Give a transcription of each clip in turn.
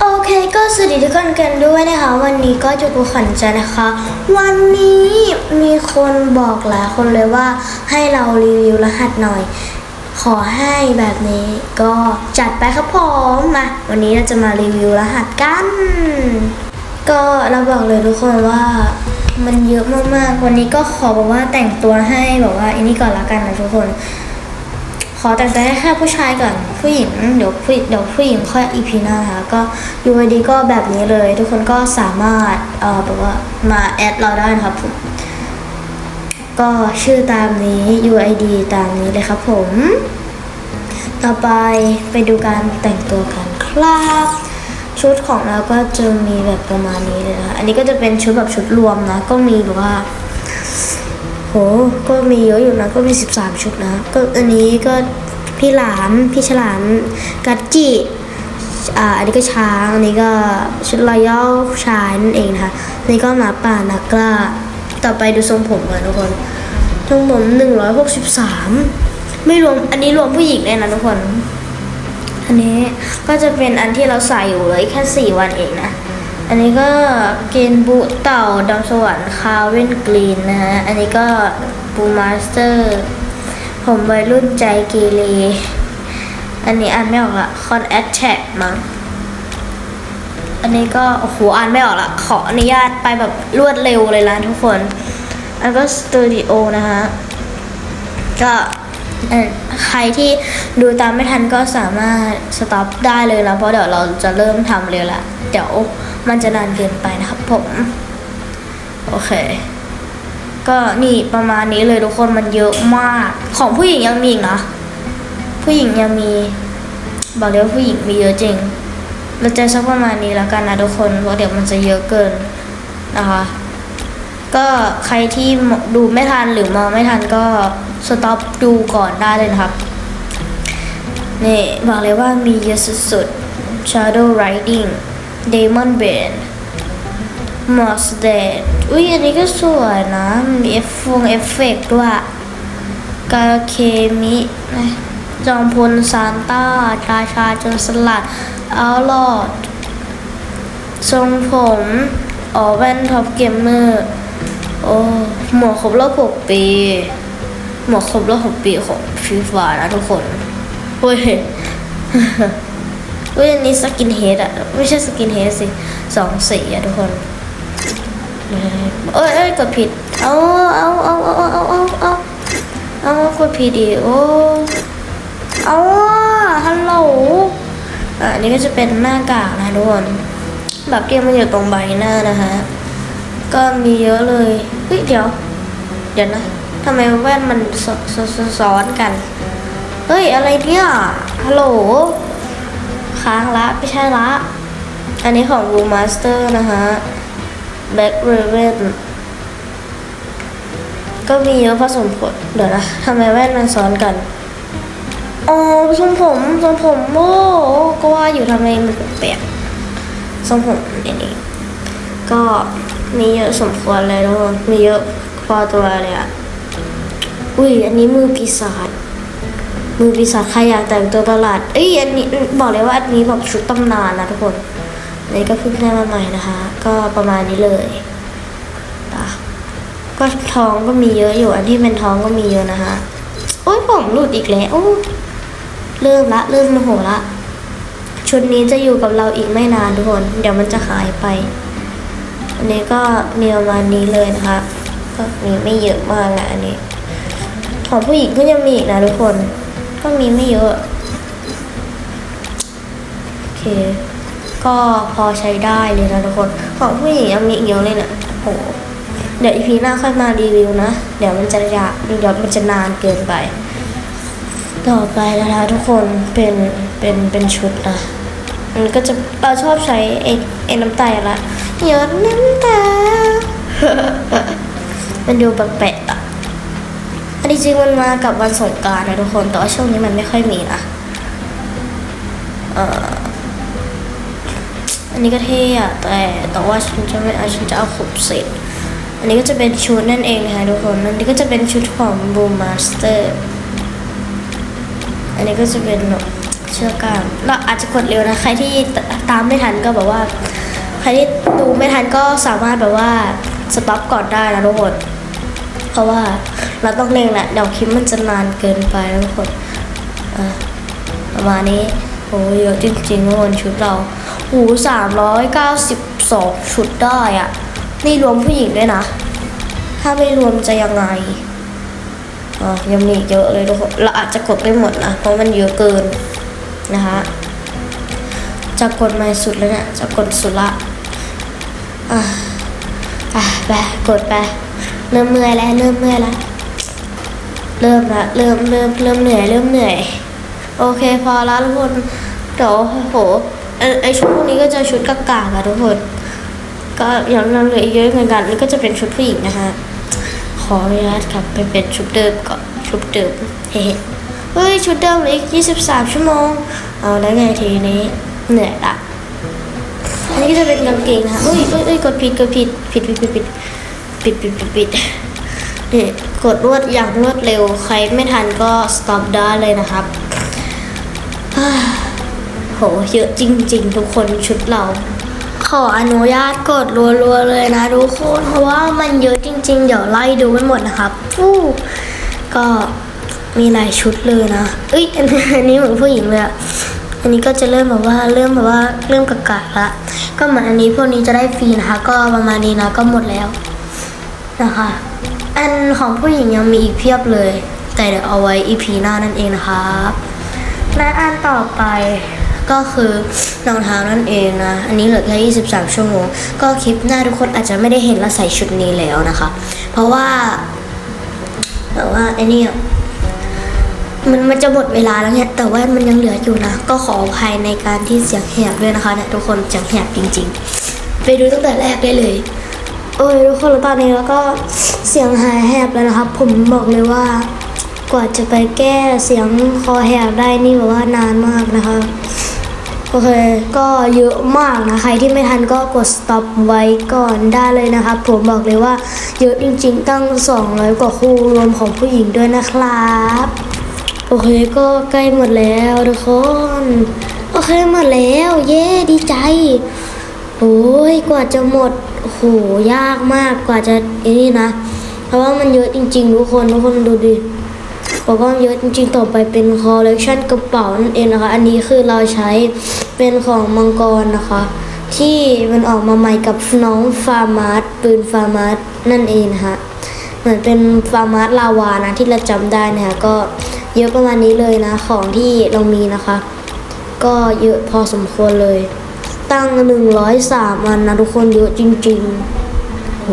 โอเคก็สวัสดีทุกคนกันด้วยนะคะ วันนี้ก็จะกูขันใจนะคะ วันนี้มีคนบอกหลายคนเลยว่าให้เรารีวิวรหัสหน่อย ขอให้แบบนี้ก็จัดไปครับผมมาวันนี้เราจะมารีวิวรหัสกัน ก็เราบอกเลยทุกคนว่ามันเยอะมากๆ วันนี้ก็ขอบอกว่าแต่งตัวให้แบบว่าอันนี้ก่อนละกันนะทุกคน ขอแต่งตัวให้แค่ผู้ชายก่อนผู้หญิงเดี๋ยวผู้เดี๋ยวผู้หญิงค่อยอีพีหน้านะคะก็ UID ก็แบบนี้เลย ทุกคนก็สามารถเอ่อแบบว่ามาแอดเราได้นะครับผมก็ชื่อตามนี้ UID ตามนี้เลยครับผม ต่อไปไปดูการแต่งตัวกันครับ ชุดของเราก็จะมีแบบประมาณนี้เลยนะอันนี้ก็จะเป็นชุดแบบชุดรวมนะ ก็มีแบบว่า โห ก็มีเยอะอยู่นะ ก็มี 13 ชุดนะ ก็อันนี้ก็พี่หลาม พี่ฉลาม กัจจิอ่า อันนี้ก็ช้าง อันนี้ก็ชุดรอยัลชายนั่นเองนะคะนนี้ก็หมาป่านักกล้าต่อไปดูทรงผมกันทุกคน ทรงผม163 ไม่รวม อันนี้รวมผู้หญิงเลยนะทุกคน อันนี้ก็จะเป็นอันที่เราใส่อยู่เลยแค่ 4 วันเองนะ อันนี้ก็เกนบูเต่าดาวสวรรค์คาเวนกรีนนะฮะ อันนี้ก็บูมาสเตอร์ ผมวัยรุ่นใจเกเร อันนี้อ่านไม่ออกละคอนแอทแทกมั้ง อันนี้ก็ โอ้โห อ่านไม่ออกละ ขออนุญาตไปแบบรวดเร็วเลยนะทุกคน อันก็สตูดิโอนะฮะ ก็ ใครที่ดูตามไม่ทันก็สามารถสต็อปได้เลยนะเพราะเดี๋ยวเราจะเริ่มทำเร็วละเดี๋ยวมันจะนานเกินไปนะครับผม โอเค ก็นี่ประมาณนี้เลยทุกคนมันเยอะมาก ของผู้หญิงยังมีอีกนะ ผู้หญิงยังมี บอกเลยว่าผู้หญิงมีเยอะจริงเราจะสักประมาณนี้แล้วกันนะทุกคนเพราะเดี๋ยวมันจะเยอะเกินนะคะ ก็ใครที่ดูไม่ทันหรือมองไม่ทันก็สต็อปดูก่อนได้เลยนะครับ นี่บอกเลยว่ามีเยอะสุดๆ Shadow Riding Demon Bane Moss Dead อุ้ยอันนี้ก็สวยนะ มีเอฟฟงเอฟเฟกด้วยกาเคมิจอมพลซานต้าราชาจรสลัดอัลลอด ทรงผมอ๋อแว่นท็อปเกมเมอร์ โอ้หมวกครบรอบหกปี หมวกครบรอบหกปีของฟีฟานะทุกคนเฮ้ยเฮ้ยอันนี้สกินเฮดอะไม่ใช่สกินเฮดสิสองสีอะทุกคนเอ้ยเอ้ยกดผิด เอาเอาเอาเอาเอาเอาเอาเอากดผิดดิโอ้เอาฮัลโหลอะอันนี้ก็จะเป็นหน้ากากนะทุกคนแบบที่มันอยู่ตรงใบหน้านะฮะ ก็มีเยอะเลยเฮ้ยเดี๋ยว เดี๋ยวนะทำไมแว่นมันซซซซ้อนกัน เฮ้ย อะไรเนี่ย ฮัลโหล ค้างละไม่ใช่ละ อันนี้ของ Blue Master นะฮะ Black Raven ก็มีเยอะพอสมควรเดี๋ยวนะทำไมแว่นมันซ้อนกันอ๋อทรงผมทรงผมโอ้ก็ว่าอยู่ทำไมมันแปลกทรงผมอันนี้ก็ มีเยอะสมควรเลยทุกคนมีเยอะพอตัวเลยอะอุ้ยอันนี้มือปีศาจมือปีศาจใครอยากแต่งตัวประหลาดเอ้ยอันนี้บอกเลยว่าอันนี้แบบชุดตำนานนะทุกคนอันนี้ก็เพิ่งได้มาใหม่นะคะ ก็ประมาณนี้เลยอะก็ท้องก็มีเยอะอยู่อันที่เป็นท้องก็มีเยอะนะคะโอ้ยผมหลุดอีกแล้วเริ่มละเริ่มโมโหละชุดนี้จะอยู่กับเราอีกไม่นานทุกคน เดี๋ยวมันจะหายไป อันนี้ก็มีประมาณนี้เลยนะคะ ก็มีไม่เยอะมากนะอันนี้ ของผู้หญิงก็ยังมีอีกนะทุกคน ก็มีไม่เยอะโอเค ก็พอใช้ได้เลยนะทุกคน ของผู้หญิงยังมีอีกเยอะเลยเนะี่ยโอ้โหเดี๋ยวอีพีหน้าค่อยมารีวิวนะ เดี๋ยวมันจะยากเดี๋ยวมันจะนานเกินไป ต่อไปนะคะทุกคนเป็นเป็นเป็นชุดนะมันก็จะเราชอบใช้ไอ้ไอ้น้ำตาลละ หยดน้ำตา มันดูแปลกๆอะอันนี้จริงมันมากับวันสงกรารนะทุกคน แต่ว่าช่วงนี้มันไม่ค่อยมีนะเอออันนี้ก็เท่อะแต่แต่ว่าฉันจะไม่เอาฉันจะเอาขบเสร็จ อันนี้ก็จะเป็นชุดนั่นเองนะคะทุกคน อันนี้ก็จะเป็นชุดของ Boom Master อันนี้ก็จะเป็นเชือกันเราอาจจะกดเร็วนะ ใครที่ตามไม่ทันก็แบบว่า ใครที่ดูไม่ทันก็สามารถแบบว่าสต็อปก่อนได้นะทุกคนเพราะว่าเราต้องเร่งแหละเดี๋ยวคลิปมันจะนานเกินไปนะทุกคนประมาณนี้โอ้เยอะจริงๆทุกคนชุดเราหูสามร้อยเก้าสิบสองชุดได้อะนี่รวมผู้หญิงด้วยนะ ถ้าไม่รวมจะยังไงอ๋อยังมีเยอะเลยทุกคนเราอาจจะกดไม่หมดนะเพราะมันเยอะเกินนะคะจะกดไม่สุดแล้วเนี่ยจะกดสุดละ อะอะไปกดไป เริ่มเมื่อยแล้วเริ่มเมื่อยแล้วเริ่มละเริ่มเริ่มเริ่มเหนื่อยเริ่มเหนื่อย โอเคพอละทุกคนเดี๋ยวโหไอชุดพวกนี้ก็จะชุดกากๆอะทุกคน ก็อย่างเราเหลืออีกเยอะเหมือนกันนี่ก็จะเป็นชุดผู้หญิงนะคะขออนุญาตครับไปเป็นชุดเดิมก่อนชุดเดิมเฮ้เฮ้ยชุดเดิมเลยอีก23ชั่วโมง เอาแล้วไงทีนี้เหนื่อยละ นนี้ก็จะเป็นกางเกงนะคะเอ้ยเอ้ยเอ้ยกดผิดกดผิดผิดผิดผิดผิดผิดผิดผิดผิดนี่กดรวดอย่างรวดเร็วใครไม่ทันก็ stop ได้เลยนะครับโหเยอะจริง ๆ ทุกคนชุดเรา ขออนุญาตกดรัวๆเลยนะทุกคนเพราะว่ามันเยอะจริง ๆ เดี๋ยวไล่ดูไม่หมดนะครับฟู้ก็มีหลายชุดเลยนะเอ้ยอันนี้อันนี้เหมือนผู้หญิงเลยอะอันนี้ก็จะเริ่มแบบว่าเริ่มแบบว่าเริ่มกะกะละ ก็เหมือนอันนี้พวกนี้จะได้ฟรีนะคะ ก็ประมาณนี้นะก็หมดแล้วนะคะ อันของผู้หญิงยังมีอีกเพียบเลย แต่เดี๋ยวเอาไว้ EP หน้านั่นเองนะครับและอันต่อไปก็คือรองเท้านั่นเองนะ อันนี้เหลือแค่ 23 ชั่วโมง ก็คลิปหน้าทุกคนอาจจะไม่ได้เห็นเราใส่ชุดนี้แล้วนะคะ เพราะว่าแต่ว่าไอ้นี่ มันมันจะหมดเวลาแล้วเนี่ย แต่ว่ามันยังเหลืออยู่นะ ก็ขออภัยในการที่เสียงแหบด้วยนะคะเนี่ยทุกคนเสียงแหบจริง ๆ ไปดูตั้งแต่แรกได้เลย โอ้ยทุกคนแล้วตอนนี้แล้วก็เสียงหายแหบแล้วนะครับ ผมบอกเลยว่ากว่าจะไปแก้เสียงคอแหบได้นี่แบบว่านานมากนะคะโอเค ก็เยอะมากนะ ใครที่ไม่ทันก็กด stop ไว้ก่อนได้เลยนะครับ ผมบอกเลยว่าเยอะจริงๆ ตั้ง 200 กว่าคู่รวมของผู้หญิงด้วยนะครับ โอเคก็ใกล้หมดแล้วทุกคน โอเคหมดแล้ว เย้ดีใจ โอ้ยกว่าจะหมดโหยากมากกว่าจะไอ้นี่นะ เพราะว่ามันเยอะจริงๆทุกคนทุกคนดูดิบอกว่าเยอะจริงๆต่อไปเป็นคอลเลกชันกระเป๋านั่นเองนะคะ อันนี้คือเราใช้เป็นของมังกรนะคะ ที่มันออกมาใหม่กับน้องฟาร์มาร์ปืนฟาร์มาร์นั่นเองนะคะ เหมือนเป็นฟาร์มาร์ลาวานะที่เราจำได้นะคะก็เยอะประมาณนี้เลยนะของที่เรามีนะคะ ก็เยอะพอสมควรเลย ตั้งหนึ่งร้อยสามวันนะทุกคนเยอะจริงๆโห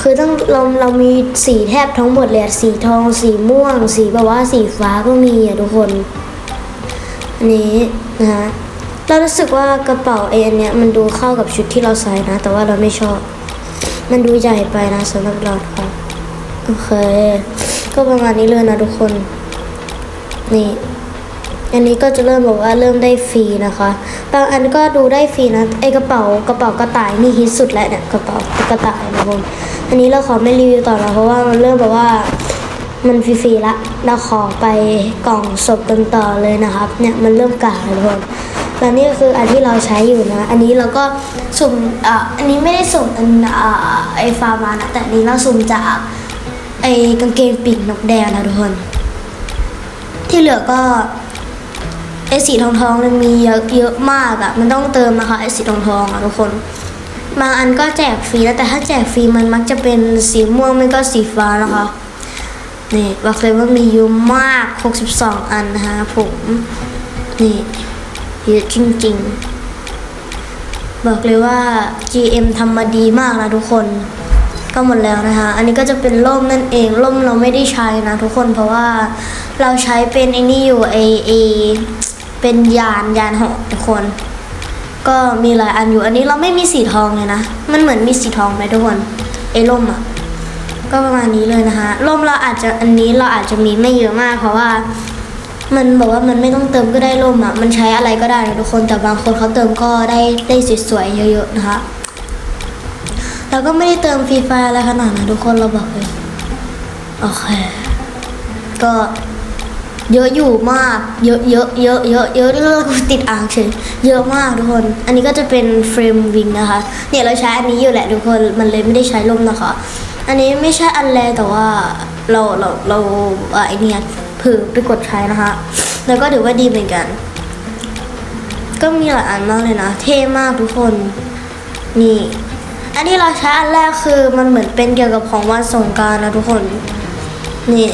คือต้องเราเรามีสีแทบทั้งหมดเลยสีทองสีม่วง สีแบบว่าสีฟ้าก็มีอะทุกคนอันนี้นะฮะเรารู้สึกว่ากระเป๋าเอ็นเนี่ยมันดูเข้ากับชุดที่เราใส่นะ แต่ว่าเราไม่ชอบ มันดูใหญ่ไปนะสำหรับเราครับโอเค ก็ประมาณนี้เลยนะทุกคน นี่ อันนี้ก็จะเริ่มบอกว่าเริ่มได้ฟรีนะคะ บางอันก็ดูได้ฟรีนะไอกระเป๋ากระเป๋ากระต่ายนี่ฮิตสุดแล้วเนี่ยกระเป๋ากระต่ายนะผมอันนี้เราขอไม่รีวิวต่อนะเพราะว่ามันเริ่มแบบว่ามันฟรีๆละ เราขอไปกล่องศพกันต่อเลยนะครับ เนี่ยมันเริ่มกากเลยทุกคน แล้วนี่ก็คืออันที่เราใช้อยู่นะ อันนี้เราก็สุ่มอะอันนี้ไม่ได้สุ่มอันอ่าไอฟาร์มานะแต่อันนี้เราสุ่มจากไอกางเกงปีกนกแดงนะทุกคน ที่เหลือก็ไอสีทองทองมันมีเยอะเยอะมากอะมันต้องเติมนะคะไอสีทองทองอะทุกคนบางอันก็แจกฟรีนะแต่ถ้าแจกฟรีมันมักจะเป็นสีม่วงไม่ก็สีฟ้านะคะนี่บอกเลยว่ามีเยอะมาก 62 อันนะคะผมนี่ เยอะจริงๆ บอกเลยว่า GM ทำมาดีมากนะทุกคน ก็หมดแล้วนะคะ อันนี้ก็จะเป็นร่มนั่นเอง ร่มเราไม่ได้ใช้นะทุกคนเพราะว่าเราใช้เป็นไอ้นี่อยู่ไอไอเป็นยานยานหาะทุกคน ก็มีหลายอันอยู่ อันนี้เราไม่มีสีทองเลยนะ มันเหมือนมีสีทองไหมทุกคนไอ้ร่มอะก็ประมาณนี้เลยนะคะร่มเราอาจจะอันนี้เราอาจจะมีไม่เยอะมาก เพราะว่า มันบอกว่ามันไม่ต้องเติมก็ได้ร่มอะ มันใช้อะไรก็ได้นะทุกคน แต่บางคนเขาเติมก็ได้ได้สวยๆเยอะๆนะคะเราก็ไม่ได้เติมฟรีไฟอะไรขนาดนั้นทุกคนเราบอกเลยโอเค ก็เยอะอยู่มาก เยอะเยอะเยอะเยอะเยอะเลิกติดอ่างเฉยเยอะมากทุกคน อันนี้ก็จะเป็นเฟรมวิงนะคะ เนี่ยเราใช้อันนี้อยู่แหละทุกคน มันเลยไม่ได้ใช้ล่มนะคะ อันนี้ไม่ใช่อันแรกแต่ว่าเราเราเราไอเนี่ย ผือไปกดใช้นะคะ แล้วก็ถือว่าดีเหมือนกัน ก็มีหลายอันมากเลยนะ เท่มากทุกคน นี่ อันที่เราใช้อันแรกคือมันเหมือนเป็นเกี่ยวกับของวันสงการนะทุกคน นี่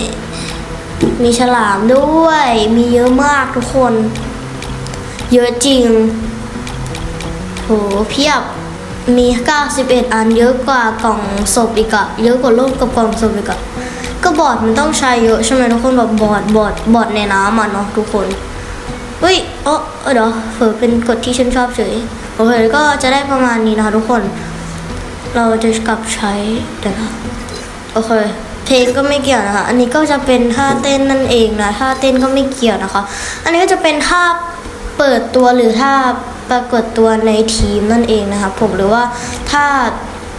มีฉลามด้วย มีเยอะมากทุกคน เยอะจริงโหเพียบมี 91 อันเยอะกว่ากล่องศพอีกอะเยอะกว่ารูปกับกล่องศพอีกอะ ก็บอร์ดมันต้องใช้เยอะใช่ไหมทุกคนแบบบอร์ดบอร์ดบอร์ดในน้ำอะเนาะทุกคนเฮ้ยเออเออเดี๋ยวเผลอเป็นกฎที่ฉันชอบเฉยโอเคก็จะได้ประมาณนี้นะคะทุกคน เราจะกลับใช้เดี๋ยวนะโอเคเพลงก็ไม่เกี่ยวนะคะ อันนี้ก็จะเป็นท่าเต้นนั่นเองนะท่าเต้นก็ไม่เกี่ยวนะคะ อันนี้ก็จะเป็นท่าเปิดตัวหรือท่าปรากฏตัวในทีมนั่นเองนะคะผมหรือว่าถ้า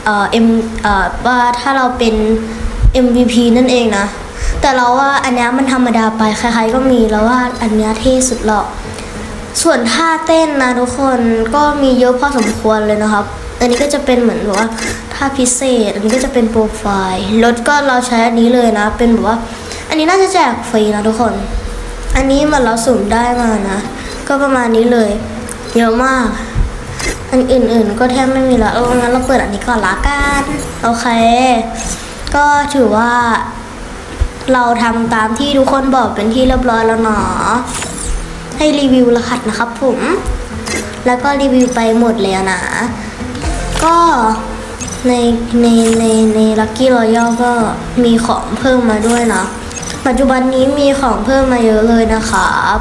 เอ่อเอ็มเอ่อว่าถ้าเราเป็น MVP นั่นเองนะ แต่เราว่าอันนี้มันธรรมดาไปใครๆก็มีแล้วว่าอันนี้เท่สุดหรอกส่วนท่าเต้นนะทุกคนก็มีเยอะพอสมควรเลยนะครับ อันนี้ก็จะเป็นเหมือนแบบว่าท่าพิเศษ อันนี้ก็จะเป็นโปรไฟล์รถก็เราใช้อันนี้เลยนะ เป็นแบบว่า อันนี้น่าจะแจกฟรีนะทุกคน อันนี้มันเราสุ่มได้มานะ ก็ประมาณนี้เลย เยอะมาก อันอื่นๆก็แทบไม่มีละเอองั้นเราเปิดอันนี้ก่อนละกัน โอเค ก็ถือว่าเราทำตามที่ทุกคนบอกเป็นที่เรียบร้อยแล้วเนาะให้รีวิวรหัสนะครับผม แล้วก็รีวิวไปหมดแล้วนะ ก็ในในในในลัคกี้รอยัลก็มีของเพิ่มมาด้วยนะ ปัจจุบันนี้มีของเพิ่มมาเยอะเลยนะครับ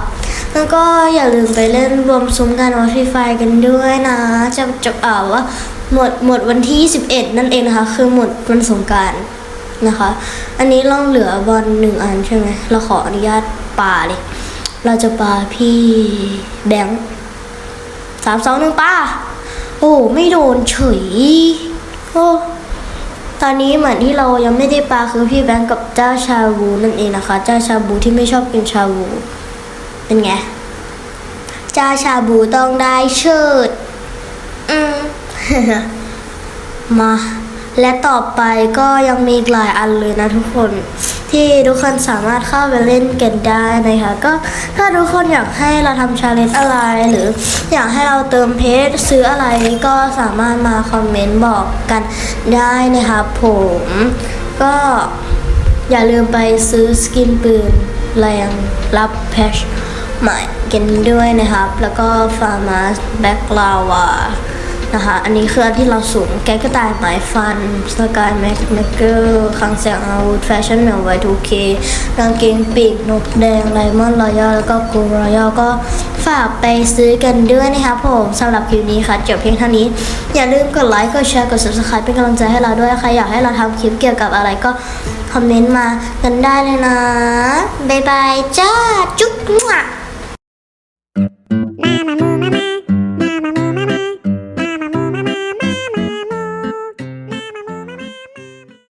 แล้วก็อย่าลืมไปเล่นรวมซุ้มกันวอฟไฟกันด้วยนะ จะจะอ่าว่าหมดหมดวันที่ 21 นั่นเองนะคะ คือหมดวันสงกราร นะคะ อันนี้เราเหลือบอลหนึ่งอันใช่ไหมเราขออนุญาตปาเลย เราจะปาพี่แบงค์สามสองหนึ่งป้า โอ้ไม่โดนเฉยโอ้ตอนนี้เหมือนที่เรายังไม่ได้ปาคือพี่แบงค์กับเจ้าชาบูนั่นเองนะคะ เจ้าชาบูที่ไม่ชอบกินชาบูเป็นไงเจ้าชาบูต้องได้เชิด อืม มา และต่อไปก็ยังมีอีกหลายอันเลยนะทุกคน ที่ทุกคนสามารถเข้าไปเล่นกันได้นะคะก็ถ้าทุกคนอยากให้เราทำชาเลนจ์อะไร หรืออยากให้เราเติมเพจซื้ออะไรก็สามารถมาคอมเมนต์บอกกันได้นะคะผมก็อย่าลืมไปซื้อสกินปืนแรงรับแพชใหม่กันด้วยนะครับ แล้วก็ฟาร์มาสแบ็กลาวา นะคะ อันนี้คืออันที่เราสูงแก๊กกระต่ายหมายฟันสกายแม็กแมกเกอร์คังแสงอาวุธแฟชั่นแมวไวทูเคกางเกงปีกนกแดงไลมอนรอยัลแล้วก็กูรอยัลก็ฝากไปซื้อกันด้วยนะคะผมสำหรับคลิปนี้ค่ะจบเพียงเท่านี้ อย่าลืมกดไลค์กดแชร์กด subscribe เป็นกำลังใจให้เราด้วยใครอยากให้เราทำคลิปเกี่ยวกับอะไรก็คอมเมนต์มากันได้เลยนะ บ๊ายบายจ้า จุ๊บมั่